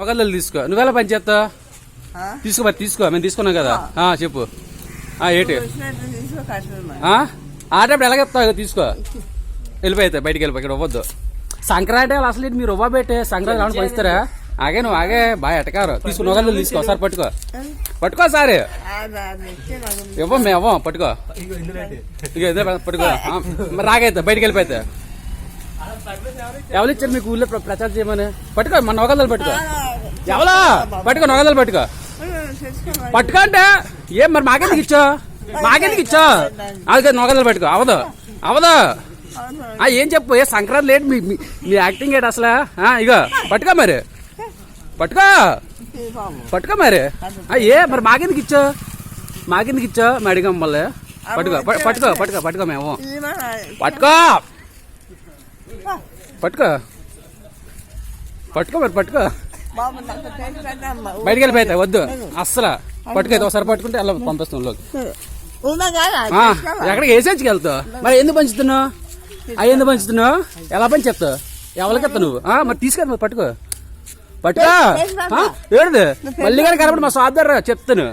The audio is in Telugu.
ఒకళ్ళు తీసుకో. నువ్వెలా పని చేస్తావు? ఆ? తీసుకో మరి తీసుకో. మేము తీసుకున్నాం కదా. ఆ, చెప్పు. ఆ ఏంటి? ఆటప్పుడు ఎలాగ చెప్తావు? తీసుకో. వెళ్ళిపోయితే బయటికి వెళ్ళిపో ఇక్కడ ఇవ్వద్దు. సంక్రాంతి వాళ్ళు అసలు ఏంటి? మీరు ఇవ్వ పెట్టే సంక్రాంతి ఏమైనా పంచుతారా? ఆగే నువ్వు ఆగే. బాగా ఎటకారు. తీసుకుని ఒకళ్ళు తీసుకో సార్ పట్టుకో. పట్టుకో సార్ ఇవ్వం మేము ఇవ్వం. పట్టుకో. ఇక ఇదే పట్టుకో. మరి రాగైతే బయటికి వెళ్ళిపోతే ఎవరు ఇచ్చారు మీకు ఊళ్ళో ప్ర- ప్రచారం చేయమని? పట్టుకో మన నొగదలు పట్టుకో. ఎవలా? పట్టుకో నొగదలు పట్టుకో. పట్టుకో అంటే ఏం మరి మాకెందుకు ఇచ్చా? మాకెందుకు ఇచ్చా? అది నొగదలు పట్టుకో. అవదు. అవదు. ఏం చెప్పు? ఏ సంక్రాంతి లేట్. మీ మీ- యాక్టింగ్ ఏంటి అసలు? ఆ, ఇగో పట్టుకో మరి. పట్టుకో. పట్టుకో మరి. ఏ మరి మాకెందుకు ఇచ్చా? మాకెందుకు ఇచ్చా? మేము అడిగాం మళ్ళీ. పట్టుకో పట్టుకో పట్టుకో పట్టుకో మేము. పట్టుకో. పట్టుకో. పట్టుకో మరి పట్టుకో. బయటికి వెళ్ళిపోయితే వద్దు అస్సలు పట్టుకైతే ఒకసారి పట్టుకుంటే అలా పంపిస్తాం లోకి ఆ, ఎక్కడికి వేసేచ్చుకి వెళ్తావు మరి ఎందుకు పంచుతున్నావు అవి ఎందుకు పంచుతున్నావు ఎలా పని చెప్తావు ఎవరికి ఎత్తావు నువ్వు మరి తీసుకెళ్ళి మరి పట్టుకో పట్టుకో ఏడుది మళ్ళీ కానీ కనపడి మా సాధారణ చెప్తాను